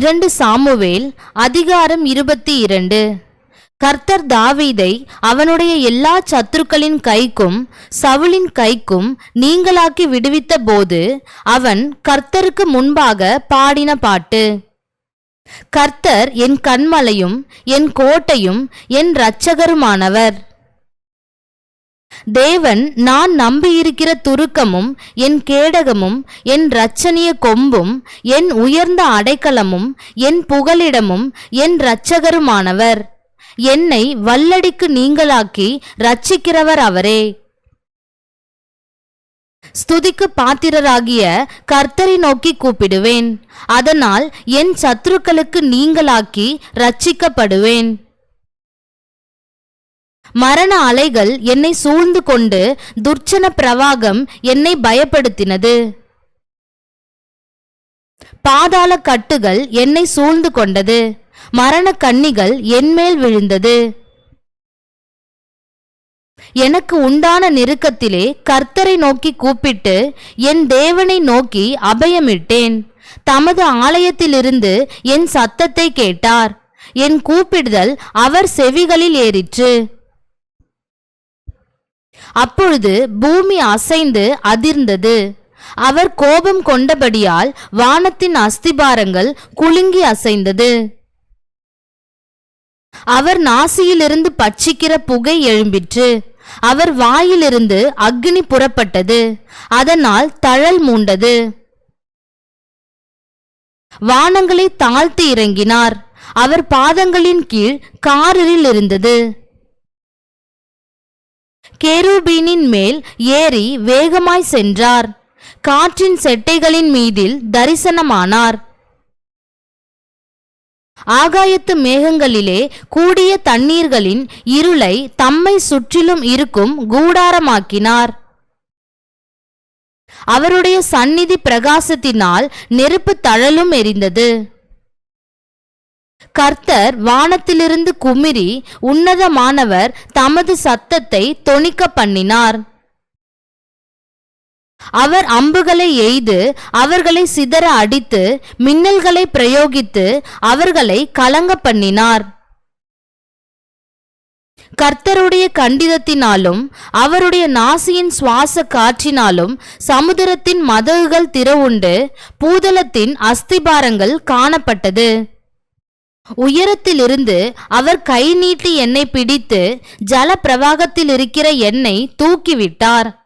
இரண்டு சாமுவேல் அதிகாரம் இருபத்தி இரண்டு. கர்த்தர் தாவீதை அவனுடைய எல்லா சத்துருக்களின் கைக்கும் சவுளின் கைக்கும் நீங்களாக்கி விடுவித்த போது அவன் கர்த்தருக்கு முன்பாக பாடின பாட்டு. கர்த்தர் என் கண்மலையும் என் கோட்டையும் என் இரட்சகருமானவர். தேவன் நான் நம்பியிருக்கிற துருக்கமும் என் கேடகமும் என் இரட்சணிய கொம்பும் என் உயர்ந்த அடைக்கலமும் என் புகலிடமும் என் இரட்சகருமானவர். என்னை வல்லடிக்கு நீங்களாக்கி ரட்சிக்கிறவர் அவரே. ஸ்துதிக்கு பாத்திரராகிய கர்த்தரை நோக்கி கூப்பிடுவேன். அதனால் என் சத்துருக்களுக்கு நீங்களாக்கி ரட்சிக்கப்படுவேன் மரண அலைகள் என்னை சூழ்ந்து கொண்டு துர்ச்சன பிரவாகம் என்னை பயப்படுத்தினது. பாதாள கட்டுகள் என்னை சூழ்ந்து கொண்டது. மரண கண்ணிகள் என்மேல் விழுந்தது. எனக்கு உண்டான நெருக்கத்திலே கர்த்தரை நோக்கி கூப்பிட்டு என் தேவனை நோக்கி அபயமிட்டேன். தமது ஆலயத்திலிருந்து என் சத்தத்தை கேட்டார். என் கூப்பிடுதல் அவர் செவிகளில் ஏறிற்று. அப்பொழுது பூமி அசைந்து அதிர்ந்தது. அவர் கோபம் கொண்டபடியால் வானத்தின் அஸ்திபாரங்கள் குலுங்கி அசைந்தது. அவர் நாசியிலிருந்து பட்சிக்கிற புகை எழும்பிற்று. அவர் வாயிலிருந்து அக்னி புறப்பட்டது. அதனால் தழல் மூண்டது. வானங்களை தாழ்த்தி இறங்கினார். அவர் பாதங்களின் கீழ் காரில் இருந்தது கேரூபீனின் மேல் ஏறி வேகமாய் சென்றார். காற்றின் செட்டைகளின் மீதில் தரிசனமானார். ஆகாயத்து மேகங்களிலே கூடிய தண்ணீர்களின் இருளை தம்மை சுற்றிலும் இருக்கும் கூடாரமாக்கினார். அவருடைய சந்நிதி பிரகாசத்தினால் நெருப்பு தழலும் எரிந்தது. கர்த்தர் வானத்திலிருந்து குமிரி உன்னதமானவர் தமது சத்தத்தை தொனிக்க பண்ணினார் அவர் அம்புகளை எய்து அவர்களை சிதற அடித்து மின்னல்களை பிரயோகித்து அவர்களை கலங்க பண்ணினார் கர்த்தருடைய கண்டிதத்தினாலும் அவருடைய நாசியின் சுவாச காற்றினாலும் சமுத்திரத்தின் மதகுகள் திறவுண்டு பூதலத்தின் அஸ்திபாரங்கள் காணப்பட்டது. உயரத்திலிருந்து அவர் கை நீட்டி என்னை பிடித்து ஜல பிரவாகத்தில் இருக்கிற என்னை தூக்கிவிட்டார்.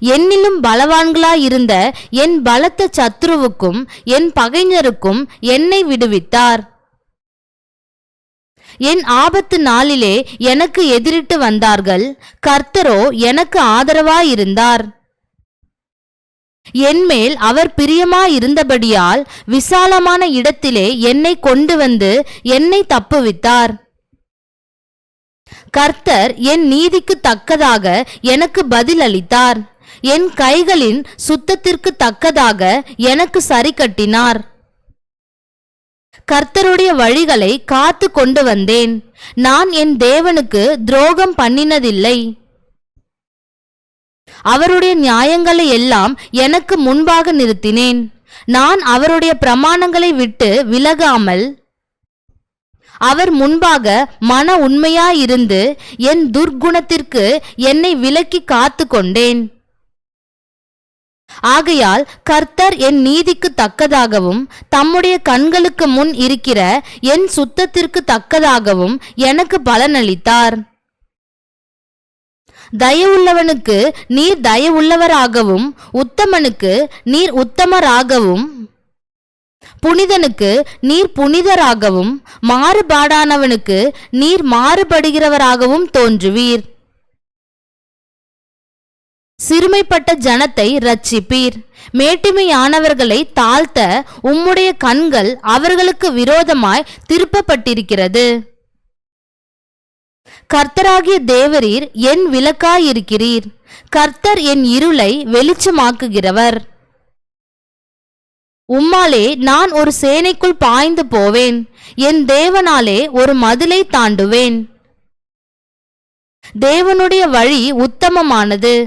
என்னிலும் பலவான்களாயிருந்த என் பலத்த சத்ருவுக்கும் என் பகைஞருக்கும் என்னை விடுவித்தார். என் ஆபத்து நாளிலே எனக்கு எதிரிட்டு வந்தார்கள். கர்த்தரோ எனக்கு ஆதரவாயிருந்தார். என்மேல் அவர் பிரியமாயிருந்தபடியால் விசாலமான இடத்திலே என்னை கொண்டு வந்து என்னை தப்புவித்தார். கர்த்தர் என் நீதிக்கு தக்கதாக எனக்கு பதில் அளித்தார் என் கைகளின் சுத்தத்திற்கு தக்கதாக எனக்கு சரி கட்டினார் கர்த்தருடைய வழிகளை காத்து கொண்டு வந்தேன். நான் என் தேவனுக்கு துரோகம் பண்ணினதில்லை. அவருடைய நியாயங்களை எல்லாம் எனக்கு முன்பாக நிறுத்தினேன். நான் அவருடைய பிரமாணங்களை விட்டு விலகாமல் அவர் முன்பாக மன உண்மையாயிருந்து என் துர்க்குணத்திற்கு என்னை விலக்கி காத்து கொண்டேன். ஆகையால் கர்த்தர் என் நீதிக்கு தக்கதாகவும் தம்முடைய கண்களுக்கு முன் இருக்கிற என் சுத்தத்திற்கு தக்கதாகவும் எனக்கு பலனளித்தார். தயவுள்ளவனுக்கு நீர் தயவுள்ளவராகவும் உத்தமனுக்கு நீர் உத்தமராகவும் புனிதனுக்கு நீர் புனிதராகவும் மாறுபாடானவனுக்கு நீர் மாறுபடுகிறவராகவும் தோன்றுவீர். சிறுமைப்பட்ட ஜனத்தை ரட்சிப்பீர் மேட்டுமையானவர்களை தாழ்த்த உம்முடைய கண்கள் அவர்களுக்கு விரோதமாய் திருப்பப்பட்டிருக்கிறது. கர்த்தராகிய தேவரீர் என் விளக்காயிருக்கிறீர். கர்த்தர் என் இருளை வெளிச்சமாக்குகிறவர். உம்மாலே நான் ஒரு சேனைக்குள் பாய்ந்து போவேன். என் தேவனாலே ஒரு மதிலை தாண்டுவேன். தேவனுடைய வழி உத்தமமானது.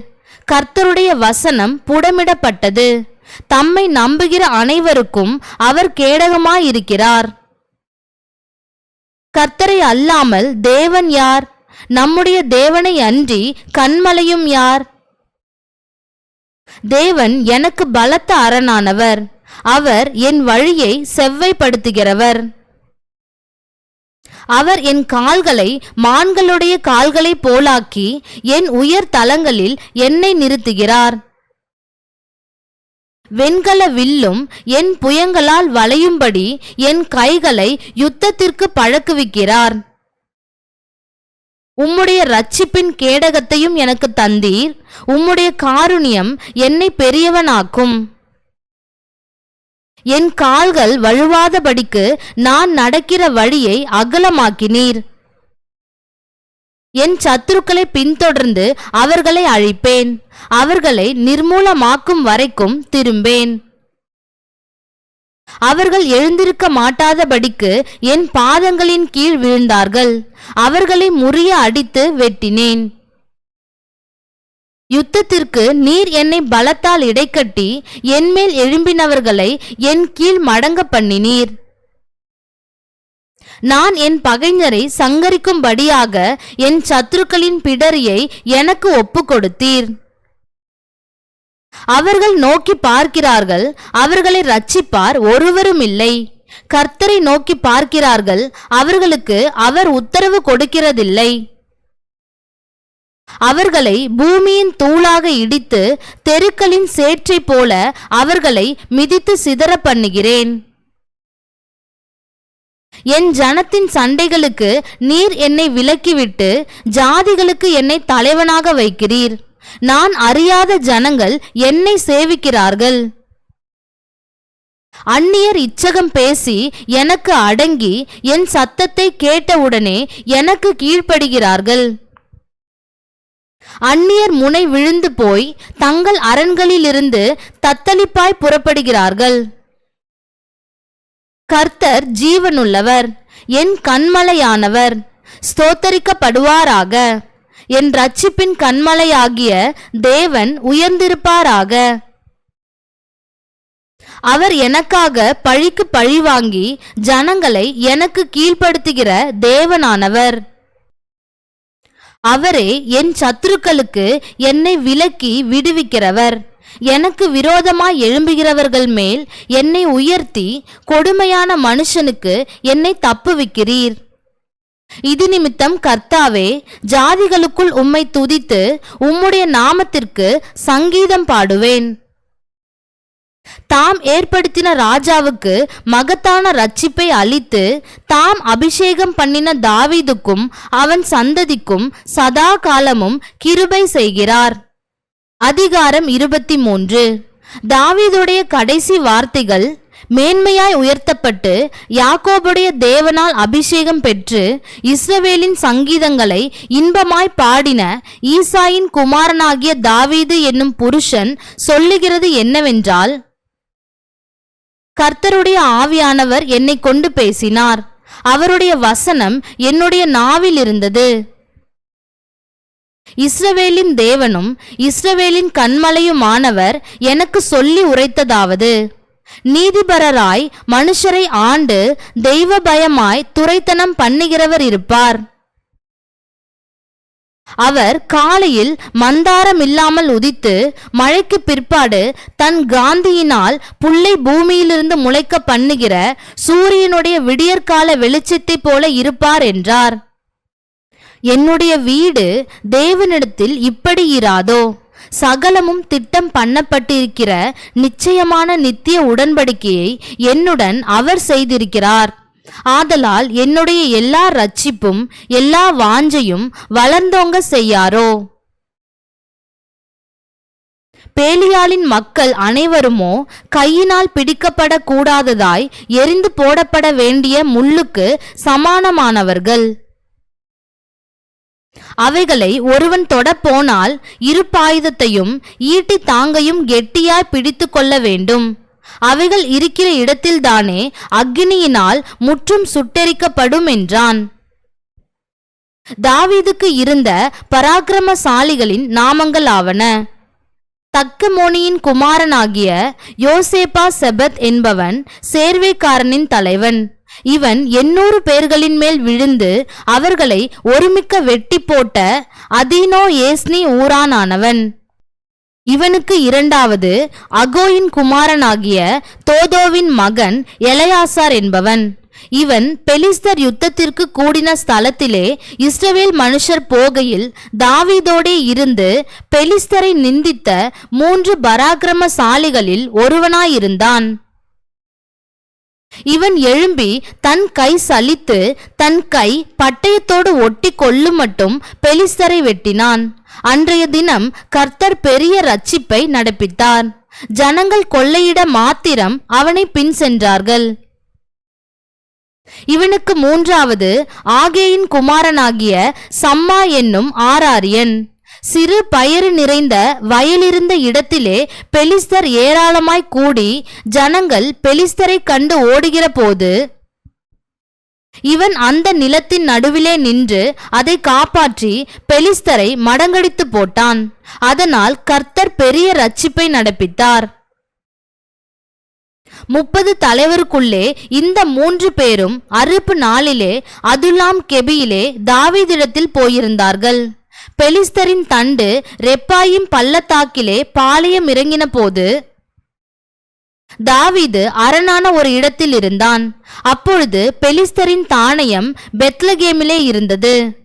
கர்த்தருடைய வசனம் புடமிடப்பட்டது. தம்மை நம்புகிற அனைவருக்கும் அவர் கேடகமாயிருக்கிறார். கர்த்தரை அல்லாமல் தேவன் யார்? நம்முடைய தேவனை அன்றி கண்மலையும் யார்? தேவன் எனக்கு பலத்த அரணானவர். அவர் என் வழியை செவ்வைப்படுத்துகிறவர். அவர் என் கால்களை மான்களுடைய கால்களைப் போலாக்கி என் உயர் தலங்களில் என்னை நிறுத்துகிறார். வெண்கல வில்லும் என் புயங்களால் வளையும்படி என் கைகளை யுத்தத்திற்கு பழக்குவிக்கிறார். உம்முடைய ரட்சிப்பின் கேடகத்தையும் எனக்கு தந்தீர். உம்முடைய காருண்யம் என்னை பெரியவனாக்கும். என் கால்கள் வழுவாதபடிக்கு நான் நடக்கிற வழியை அகலமாக்கினீர். என் சத்துருக்களை பின்தொடர்ந்து அவர்களை அழிப்பேன். அவர்களை நிர்மூலமாக்கும் வரைக்கும் திரும்பேன். அவர்கள் எழுந்திருக்க மாட்டாதபடிக்கு என் பாதங்களின் கீழ் விழுந்தார்கள். அவர்களை முறிய அடித்து வெட்டினேன். யுத்தத்திற்கு நீர் என்னை பலத்தால் இடைக்கட்டி என்மேல் எழும்பினவர்களை என் கீழ் மடங்க பண்ணினீர். நான் என் பகைஞரை சங்கரிக்கும்படியாக என் சத்துருக்களின் பிடரியை எனக்கு ஒப்பு கொடுத்தீர் அவர்கள் நோக்கி பார்க்கிறார்கள் அவர்களை ரட்சிப்பார் ஒருவரும் இல்லை கர்த்தரை நோக்கி பார்க்கிறார்கள் அவர்களுக்கு அவர் உத்தரவு கொடுக்கிறதில்லை. அவர்களை பூமியின் தூளாக இடித்து தெருக்களின் சேற்றைப் போல அவர்களை மிதித்து சிதற பண்ணுகிறேன் என் ஜனத்தின் சண்டைகளுக்கு நீர் என்னை விலக்கிவிட்டு ஜாதிகளுக்கு என்னை தலைவனாக வைக்கிறீர். நான் அறியாத ஜனங்கள் என்னை சேவிக்கிறார்கள். அந்நியர் இச்சகம் பேசி எனக்கு அடங்கி என் சத்தத்தை கேட்டவுடனே எனக்கு கீழ்ப்படுகிறார்கள். அந்நியர் முனை விழுந்து போய் தங்கள் அரண்களிலிருந்து தத்தளிப்பாய் புறப்படுகிறார்கள். கர்த்தர் ஜீவனுள்ளவர் என் கண்மலையானவர் ஸ்தோத்தரிக்கப்படுவாராக. என் ரட்சிப்பின் கண்மலையாகிய தேவன் உயர்ந்திருப்பாராக. அவர் எனக்காக பழிக்கு பழி வாங்கி ஜனங்களை எனக்கு கீழ்ப்படுத்துகிற தேவனானவர். அவரே என் சத்துருக்களுக்கு என்னை விலக்கி விடுவிக்கிறவர். எனக்கு விரோதமாய் எழும்புகிறவர்கள் மேல் என்னை உயர்த்தி கொடுமையான மனுஷனுக்கு என்னை தப்புவிக்கிறீர். இது நிமித்தம் கர்த்தாவே ஜாதிகளுக்குள் உம்மை துதித்து உம்முடைய நாமத்திற்கு சங்கீதம் பாடுவேன். தாம் ஏற்படுத்தின ராஜாவுக்கு மகத்தான ரட்சிப்பை அளித்து தாம் அபிஷேகம் பண்ணின தாவீதுக்கும் அவன் சந்ததிக்கும் சதா காலமும் கிருபை செய்கிறார். அதிகாரம் இருபத்தி மூன்று தாவீதுடைய கடைசி வார்த்தைகள் மேன்மையாய் உயர்த்தப்பட்டு யாக்கோபுடைய தேவனால் அபிஷேகம் பெற்று இஸ்ரவேலின் சங்கீதங்களை இன்பமாய் பாடின ஈசாயின் குமாரனாகிய தாவீது என்னும் புருஷன் சொல்லுகிறது என்னவென்றால் கர்த்தருடைய ஆவியானவர் என்னை கொண்டு பேசினார். அவருடைய வசனம் என்னுடைய நாவில் இருந்தது. இஸ்ரவேலின் தேவனும் இஸ்ரவேலின் கண்மலையுமானவர் எனக்கு சொல்லி உரைத்ததாவது. நீதிபரராய் மனுஷரை ஆண்டு தெய்வ பயமாய் துரைத்தனம் பண்ணுகிறவர் இருப்பார். அவர் காலையில் மந்தாரம் இல்லாமல் உதித்து மழைக்கு பிற்பாடு தன் காந்தியினால் புல்லை பூமியிலிருந்து முளைக்க பண்ணுகிற சூரியனுடைய விடியற்கால வெளிச்சத்தைப் போல இருப்பார் என்றார். என்னுடைய வீடு தேவனிடத்தில் இப்படி இராதோ? சகலமும் திட்டம் பண்ணப்பட்டிருக்கிற நிச்சயமான நித்திய உடன்படிக்கையை என்னுடன் அவர் செய்திருக்கிறார். ஆதலால் என்னுடைய எல்லா ரட்சிப்பும் எல்லா வாஞ்சையும் வளர்ந்தோங்க செய்யாரோ? பேலியாளின் மக்கள் அனைவருமோ கையினால் பிடிக்கப்படக்கூடாததாய் எரிந்து போடப்பட வேண்டிய முள்ளுக்கு சமானமானவர்கள். அவைகளை ஒருவன் தொடப்போனால் இருப்பாயுதத்தையும் ஈட்டி தாங்கையும் கெட்டியாய் பிடித்து கொள்ள வேண்டும். அவைகள் இருக்கிற இடத்தில்தானே அக்னியினால் முற்றும் சுட்டெரிக்கப்படும் என்றான். தாவீதுக்கு இருந்த பராக்கிரமசாலிகளின் நாமங்கள் ஆவன. தக்கமோனியின் குமாரனாகிய யோசேபா செபத் என்பவன் சேர்வேக்காரனின் தலைவன். இவன் எண்ணூறு பேர்களின் மேல் விழுந்து அவர்களை ஒருமிக்க வெட்டி போட்ட அதீனோ ஏஸ்னி ஊரானானவன். இவனுக்கு இரண்டாவது அகோயின் குமாரனாகிய தோதோவின் மகன் எலையாசார் என்பவன். இவன் பெலிஸ்தர் யுத்தத்திற்கு கூடின ஸ்தலத்திலே இஸ்ரவேல் மனுஷர் போகையில் தாவீதோடே இருந்து பெலிஸ்தரை நிந்தித்த மூன்று பராக்கிரமசாலிகளில் ஒருவனாயிருந்தான். இவன் எழும்பி தன் கை சலித்து தன் கை பட்டயத்தோடு ஒட்டி கொள்ளும் மட்டும் பெலிஸ்தரை வெட்டினான். அன்றைய தினம் கர்த்தர் பெரிய ரட்சிப்பை நடப்பித்தார். ஜனங்கள் கொள்ளையிட மாத்திரம் அவனை பின் சென்றார்கள். இவனுக்கு மூன்றாவது ஆகேயின் குமாரனாகிய சம்மா என்னும் ஆராரியன். சிறு பயறு நிறைந்த வயலிருந்த இடத்திலே பெலிஸ்தர் ஏராளமாய் கூடி ஜனங்கள் பெலிஸ்தரை கண்டு ஓடுகிற போது இவன் அந்த நிலத்தின் நடுவிலே நின்று அதை காப்பாற்றி பெலிஸ்தரை மடங்கடித்து போட்டான். அதனால் கர்த்தர் பெரிய ரட்சிப்பை நடப்பித்தார். முப்பது தலைவருக்குள்ளே இந்த மூன்று பேரும் அறுப்பு நாளிலே அதுலாம் கெபியிலே தாவிதிடத்தில் போயிருந்தார்கள். பெலிஸ்தரின் தண்டு ரெப்பாயும் பள்ளத்தாக்கிலே பாளையம் இறங்கின போது தாவீது அரணான ஒரு இடத்தில் இருந்தான். அப்பொழுது பெலிஸ்தரின் தானயம் பெத்லகேமிலே இருந்தது.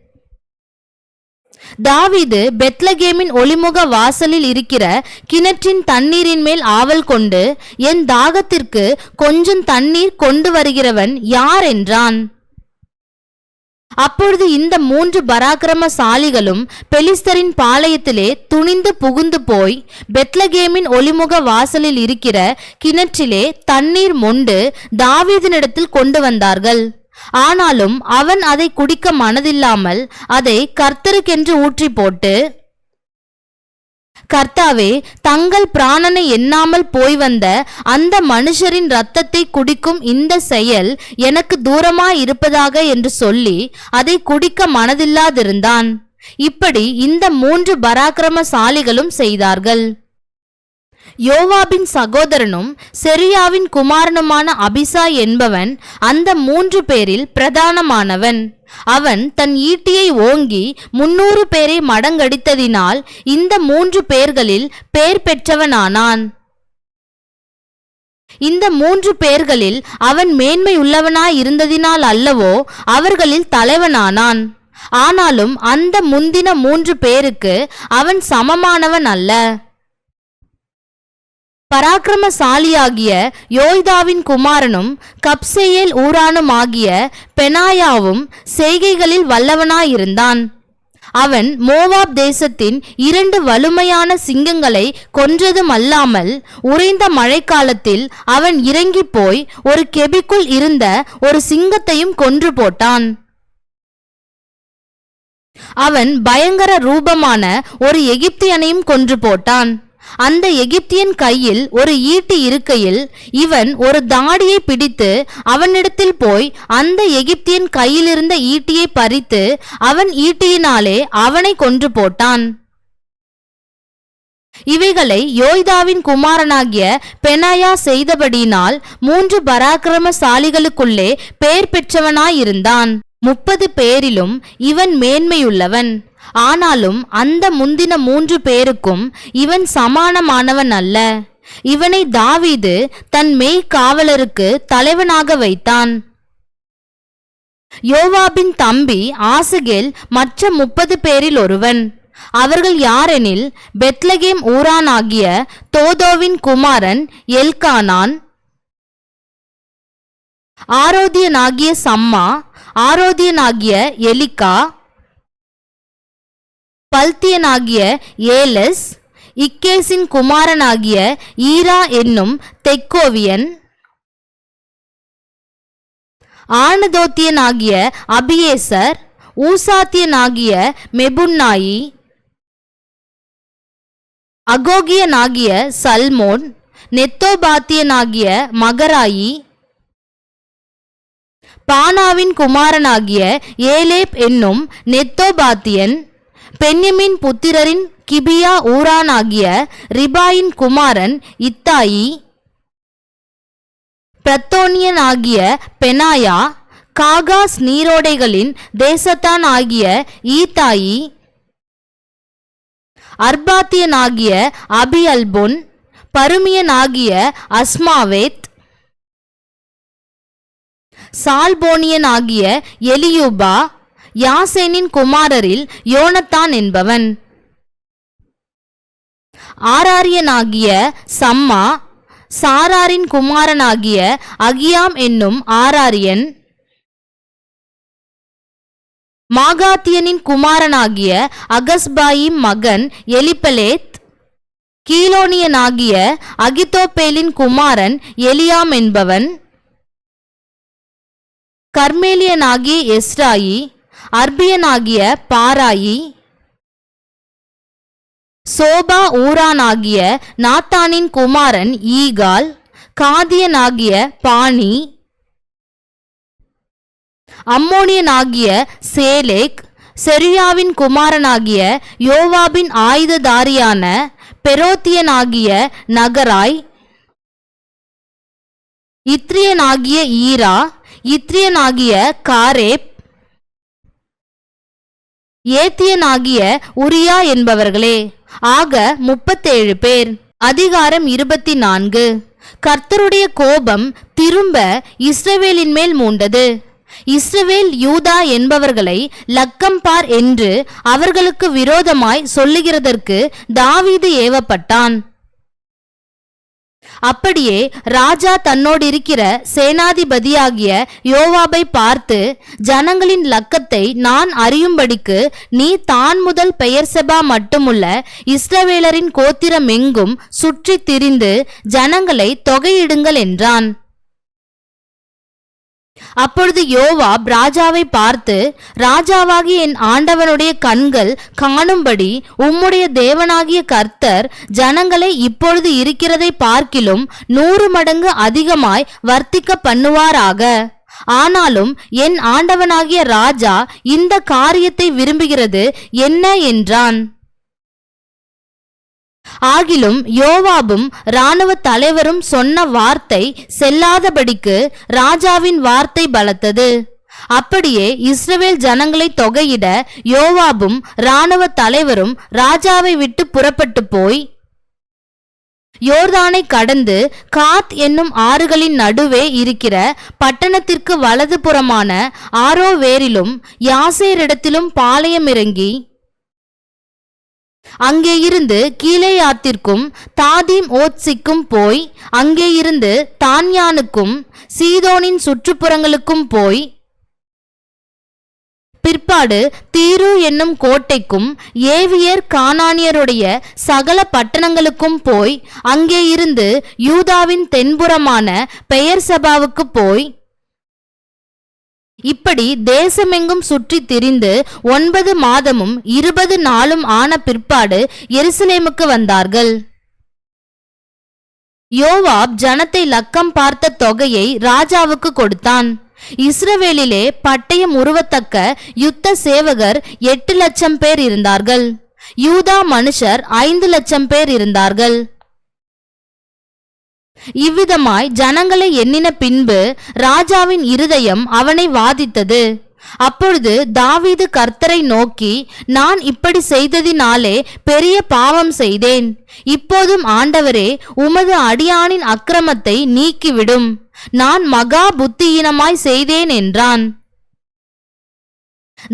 தாவீது பெத்லகேமின் ஒளிமுக வாசலில் இருக்கிற கிணற்றின் தண்ணீரின் மேல் ஆவல் கொண்டு என் தாகத்திற்கு கொஞ்சம் தண்ணீர் கொண்டு வருகிறவன் யார்? என்றான். அப்பொழுது இந்த மூன்று பராக்கிரமசாலிகளும் பெலிஸ்தரின் பாளையத்திலே துணிந்து புகுந்து போய் பெத்லகேமின் ஒளிமுக வாசலில் இருக்கிற கிணற்றிலே தண்ணீர் மொண்டு தாவீதினிடத்தில் கொண்டு வந்தார்கள். ஆனாலும் அவன் அதை குடிக்க மனதில்லாமல் அதை கர்த்தருக்கென்று ஊற்றி போட்டு கர்த்தாவே தங்கள் பிராணனை எண்ணாமல் போய் வந்த அந்த மனுஷரின் இரத்தத்தை குடிக்கும் இந்த செயல் எனக்கு தூரமாயிருப்பதாக என்று சொல்லி அதை குடிக்க மனதில்லாதிருந்தான். இப்படி இந்த மூன்று பராக்கிரமசாலிகளும் செய்தார்கள். யோவாபின் சகோதரனும் செரியாவின் குமாரனுமான அபிசா என்பவன் அந்த மூன்று பேரில் பிரதானமானவன். அவன் தன் ஈட்டியை ஓங்கி முன்னூறு பேரை மடங்கடித்ததினால் இந்த மூன்று பேர்களில் பேர் பெற்றவனானான். இந்த மூன்று பேர்களில் அவன் மேன்மையுள்ளவனாயிருந்ததினால் அல்லவோ அவர்களில் தலைவனானான். ஆனாலும் அந்த முந்தின மூன்று பேருக்கு அவன் சமமானவன் அல்ல. பராக்கிரமசாலியாகிய யோய்தாவின் குமாரனும் கப்சேயேல் ஊரானுமாகிய பெனாயாவும் செய்கைகளில் வல்லவனாயிருந்தான். அவன் மோவாப் தேசத்தின் இரண்டு வலுமையான சிங்கங்களை கொன்றதும் அல்லாமல் உறைந்த மழைக்காலத்தில் அவன் இறங்கிப் போய் ஒரு கெபிக்குள் இருந்த ஒரு சிங்கத்தையும் கொன்று போட்டான் அவன் பயங்கர ரூபமான ஒரு எகிப்தியனையும் கொன்று போட்டான் அந்த எகிப்தியன் கையில் ஒரு ஈட்டி இருக்கையில் இவன் ஒரு தாடியை பிடித்து அவனிடத்தில் போய் அந்த எகிப்தியன் கையிலிருந்த ஈட்டியை பறித்து அவன் ஈட்டியினாலே அவனை கொன்று போட்டான். இவைகளை யோய்தாவின் குமாரனாகிய பெனாயா செய்தபடியினால் மூன்று பராக்கிரமசாலிகளுக்குள்ளே பெயர் பெற்றவனாயிருந்தான். முப்பது பேரிலும் இவன் மேன்மையுள்ளவன். ஆனாலும் அந்த முந்தின மூன்று பேருக்கும் இவன் சமானமானவன் அல்ல. இவனை தாவீது தன் மெய்க்காவலருக்கு தலைவனாக வைத்தான். யோவாபின் தம்பி ஆசுகேல் மற்ற முப்பது பேரில் ஒருவன். அவர்கள் யாரெனில் பெத்லகேம் ஊரானாகிய தோதோவின் குமாரன் எல்கானான் ஆரோதியனாகிய சம்மா ஆரோதியனாகிய எலிக்கா பல்தியனாகிய ஏலஸ் இக்கேசின் குமாரனாகிய ஈரா என்னும் தெக்கோவியன் ஆனதோத்தியனாகிய அபியேசர் ஊசாத்தியனாகிய மெபுன்னாயி அகோகியனாகிய சல்மோன் நெத்தோபாத்தியனாகிய மகராயி பானாவின் குமாரனாகிய ஏலேப் என்னும் நெத்தோபாத்தியன் பென்யமின் புத்திரரின் கிபியா ஊரானாகிய ரிபாயின் குமாரன் இத்தாயி பிரத்தோனியனாகிய பெனாயா காகாஸ் நீரோடைகளின் தேசத்தான் ஆகிய ஈத்தாயி அர்பாத்தியனாகிய அபியல்பொன் பருமியனாகிய அஸ்மாவேத் சால்போனியனாகிய எலியூபா யாசேனின் குமாரரில் யோனத்தான் என்பவன். ஆராரியனாகிய சம்மா சாராரின் குமாரனாகிய அகியாம் என்னும் ஆராரியன். மாகாத்தியனின் குமாரனாகிய அகஸ்பாயின் மகன் எலிப்பலேத். கீலோனியனாகிய அகிதோப்பேலின் குமாரன் எலியாம் என்பவன். கர்மேலியனாகிய எஸ்ராயி அர்பியனாகிய பாராயி சோபா ஊரானாகிய நாத்தானின் குமாரன் ஈகால் காதியனாகிய பாணி அம்மோனியனாகிய சேலேக் செரியாவின் குமாரனாகிய யோவாபின் ஆயுததாரியான பெரோத்தியனாகிய நகராய் இத்ரியனாகிய ஈரா இத்ரியனாகிய காரேப் ஏத்தியனாகிய உரியா என்பவர்களே. ஆக முப்பத்தேழு பேர். அதிகாரம் இருபத்தி நான்கு கர்த்தருடைய கோபம் திரும்ப இஸ்ரவேலின் மேல் மூண்டது. இஸ்ரவேல் யூதா என்பவர்களை லக்கம்பார் என்று அவர்களுக்கு விரோதமாய் சொல்லுகிறதற்கு தாவீது ஏவப்பட்டான். அப்படியே ராஜா தன்னோடு இருக்கிற சேனாதிபதியாகிய யோவாபை பார்த்து ஜனங்களின் லக்கத்தை நான் அறியும்படிக்கு நீ தான் முதல் பெயர்செபா மட்டுமுள்ள இஸ்ரவேலரின் கோத்திரம் எங்கும் சுற்றித் திரிந்து ஜனங்களை தொகையிடுங்கள் என்றான். அப்பொழுது யோவாப் ராஜாவை பார்த்து ராஜாவாகிய என் ஆண்டவனுடைய கண்கள் காணும்படி உம்முடைய தேவனாகிய கர்த்தர் ஜனங்களை இப்பொழுது இருக்கிறதை பார்க்கிலும் நூறு மடங்கு அதிகமாய் வர்த்திக்க பண்ணுவாராக. ஆனாலும் என் ஆண்டவனாகிய ராஜா இந்த காரியத்தை விரும்புகிறது என்ன? என்றான். ஆகிலும் யோவாபும் இராணுவ தலைவரும் சொன்ன வார்த்தை செல்லாதபடிக்கு ராஜாவின் வார்த்தை பலத்தது. அப்படியே இஸ்ரவேல் ஜனங்களை தொகையிட யோவாபும் இராணுவ தலைவரும் ராஜாவை விட்டு புறப்பட்டு போய் யோர்தானை கடந்து காத் என்னும் ஆறுகளின் நடுவே இருக்கிற பட்டணத்திற்கு வலதுபுறமான ஆரோவேரிலும் யாசேரிடத்திலும் பாளையம் இறங்கி அங்கே இருந்து கீழேயாத்திற்கும் தாதீம் ஓத்சிக்கும் போய் அங்கே இருந்து தான்யானுக்கும் சீதோனின் சுற்றுப்புறங்களுக்கும் போய் பிற்பாடு தீரு என்னும் கோட்டைக்கும் ஏவியர் கானானியருடைய சகல பட்டணங்களுக்கும் போய் அங்கே இருந்து யூதாவின் தென்புறமான பெயர் சபாவுக்கு போய் இப்படி தேசமெங்கும் சுற்றித் திரிந்து ஒன்பது மாதமும் இருபது நாளும் ஆன பிற்பாடு எருசலேமுக்கு வந்தார்கள். யோவாப் ஜனத்தை லக்கம் பார்த்த தொகையை ராஜாவுக்கு கொடுத்தான். இஸ்ரவேலிலே பட்டயம் உருவத்தக்க யுத்த சேவகர் எட்டு லட்சம் பேர் இருந்தார்கள். யூதா மனுஷர் ஐந்து லட்சம் பேர் இருந்தார்கள். இவ்விதமாய் ஜனங்களை எண்ணின பின்பு ராஜாவின் இருதயம் அவனை வாதித்தது. அப்பொழுது தாவீது கர்த்தரை நோக்கி நான் இப்படி செய்ததினாலே பெரிய பாவம் செய்தேன். இப்போதும் ஆண்டவரே உமது அடியானின் அக்கிரமத்தை நீக்கிவிடும். நான் மகா புத்தியீனமாய் செய்தேன் என்றான்.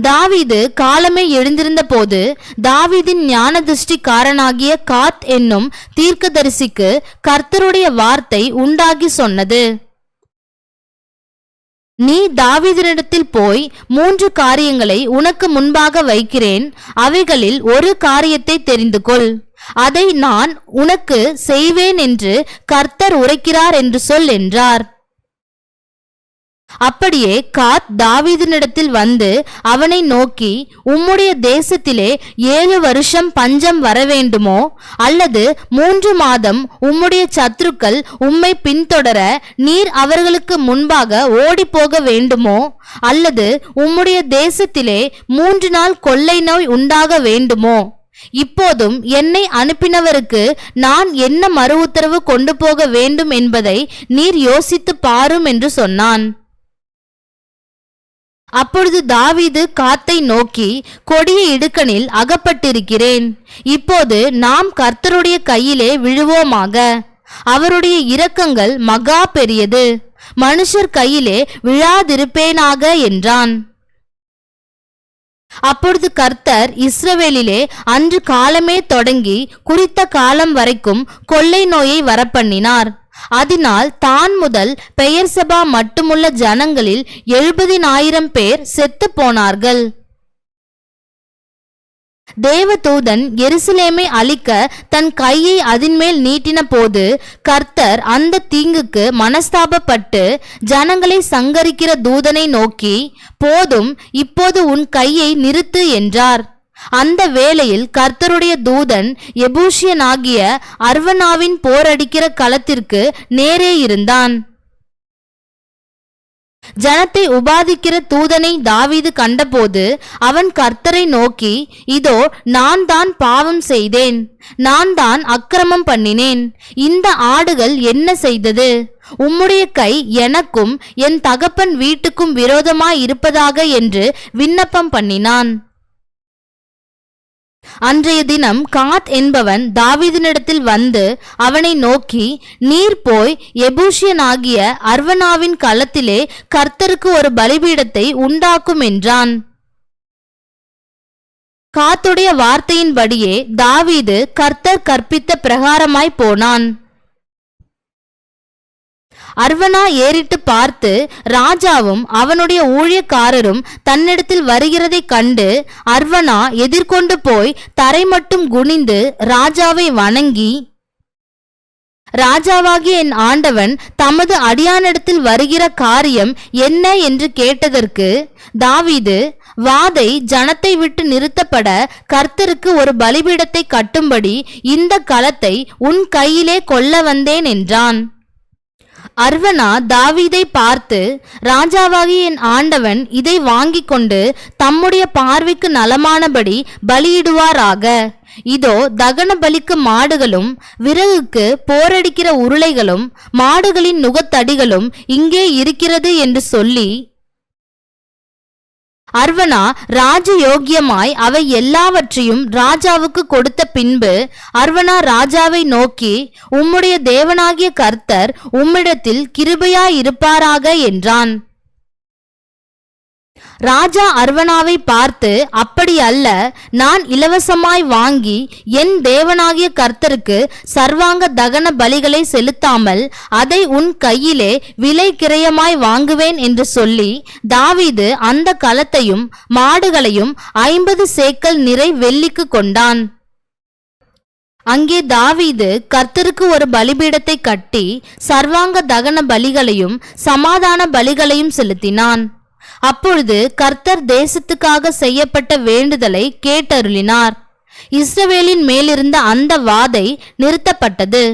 தாவீது காலமே எழுந்திருந்த போது தாவீதின் ஞானதிருஷ்டிக்காரனாகிய காத் என்னும் தீர்க்கதரிசிக்கு கர்த்தருடைய வார்த்தை உண்டாகி சொன்னது. நீ தாவீதினிடத்தில் போய் மூன்று காரியங்களை உனக்கு முன்பாக வைக்கிறேன். அவைகளில் ஒரு காரியத்தை தெரிந்து கொள். அதை நான் உனக்கு செய்வேன் என்று கர்த்தர் உரைக்கிறார் என்று சொல் என்றார். அப்படியே காத் தாவீதினிடத்தில் வந்து அவனை நோக்கி உம்முடைய தேசத்திலே ஏழு வருஷம் பஞ்சம் வரவேண்டுமோ? அல்லது மூன்று மாதம் உம்முடைய சத்துருக்கள் உம்மை பின்தொடர நீர் அவர்களுக்கு முன்பாக ஓடிப்போக வேண்டுமோ? அல்லது உம்முடைய தேசத்திலே மூன்று நாள் கொள்ளை நோய் உண்டாக வேண்டுமோ? இப்போதும் என்னை அனுப்பினவருக்கு நான் என்ன மறு உத்தரவு கொண்டு போக வேண்டும் என்பதை நீர் யோசித்து பாரும் என்று சொன்னான். அப்பொழுது தாவீது காத்தை நோக்கி கொடிய இடுக்கணில் அகப்பட்டிருக்கிறேன். இப்போது நாம் கர்த்தருடைய கையிலே விழுவோமாக. அவருடைய இரக்கங்கள் மகா பெரியது. மனுஷர் கையிலே விழாதிருப்பேனாக என்றான். அப்பொழுது கர்த்தர் இஸ்ரவேலிலே அன்று காலமே தொடங்கி குறித்த காலம் வரைக்கும் கொள்ளை நோயை வரப்பண்ணினார். அதனால் தான் முதல் பெயர் சபா மட்டுமுள்ள ஜனங்களில் எழுபதினாயிரம் பேர் செத்து போனார்கள். தேவதூதன் எருசலேமை அழிக்க தன் கையை அதின்மேல் நீட்டின போது கர்த்தர் அந்த தீங்குக்கு மனஸ்தாபப்பட்டு ஜனங்களை சங்கரிக்கிற தூதனை நோக்கி போதும் இப்போது உன் கையை நிறுத்து என்றார். அந்த வேளையில் கர்த்தருடைய தூதன் எபூஷியனாகிய அர்வனாவின் போரடிக்கிற களத்திற்கு நேரே இருந்தான். ஜனத்தை உபாதிக்கிற தூதனை தாவீது கண்டபோது அவன் கர்த்தரை நோக்கி இதோ நான் தான் பாவம் செய்தேன். நான் தான் அக்கிரமம் பண்ணினேன். இந்த ஆடுகள் என்ன செய்தது? உம்முடைய கை எனக்கும் என் தகப்பன் வீட்டுக்கும் விரோதமாய் இருப்பதாக என்று விண்ணப்பம் பண்ணினான். அன்றைய தினம் காத் என்பவன் தாவீதினிடத்தில் வந்து அவனை நோக்கி நீர் போய் எபூஷியனாகிய அர்வனாவின் களத்திலே கர்த்தருக்கு ஒரு பலிபீடத்தை உண்டாக்கும் என்றான். காத்துடைய வார்த்தையின்படியே தாவீது கர்த்தர் கற்பித்த பிரகாரமாய் போனான். அர்வனா ஏறிட்டு பார்த்து ராஜாவும் அவனுடைய ஊழியக்காரரும் தன்னிடத்தில் வருகிறதைக் கண்டு அர்வனா எதிர்கொண்டு போய் தரை மட்டும் குனிந்து ராஜாவை வணங்கி ராஜாவாகிய என் ஆண்டவன் தமது அடியானிடத்தில் வருகிற காரியம் என்ன? என்று கேட்டதற்கு தாவீது வாதை ஜனத்தை விட்டு நிறுத்தப்பட கர்த்தருக்கு ஒரு பலிபீடத்தை கட்டும்படி இந்த களத்தை உன் கையிலே கொள்ள வந்தேன் என்றான். அர்வனா தாவீதை பார்த்து ராஜாவாகி என் ஆண்டவன் இதை வாங்கிக் கொண்டு தம்முடைய பார்வைக்கு நலமானபடி பலியிடுவாராக. இதோ தகன பலிக்கு மாடுகளும் விறகுக்கு போரடிக்கிற உருளைகளும் மாடுகளின் நுகத்தடிகளும் இங்கே இருக்கிறது என்று சொல்லி அர்வனா ராஜயோக்கியமாய் அவை எல்லாவற்றையும் ராஜாவுக்கு கொடுத்த பின்பு அர்வனா ராஜாவை நோக்கி உம்முடைய தேவனாகிய கர்த்தர் உம்மிடத்தில் கிருபையாயிருப்பாராக என்றான். ராஜா அர்வனாவை பார்த்து அப்படி அல்ல. நான் இலவசமாய் வாங்கி என் தேவனாகிய கர்த்தருக்கு சர்வாங்க தகன பலிகளை செலுத்தாமல் அதை உன் கையிலே விலை கிரயமாய் வாங்குவேன் என்று சொல்லி தாவீது அந்த களத்தையும் மாடுகளையும் ஐம்பது சேக்கல் நிறை வெள்ளிக்கு கொண்டான். அங்கே தாவீது கர்த்தருக்கு ஒரு பலிபீடத்தை கட்டி சர்வாங்க தகன பலிகளையும் சமாதான பலிகளையும் செலுத்தினான். அப்பொழுது கர்த்தர் தேசத்துக்காக செய்யப்பட்ட வேண்டுதலை கேட்டருளினார். இஸ்ரவேலின் மேலிருந்த அந்த வாதை நிறுத்தப்பட்டது.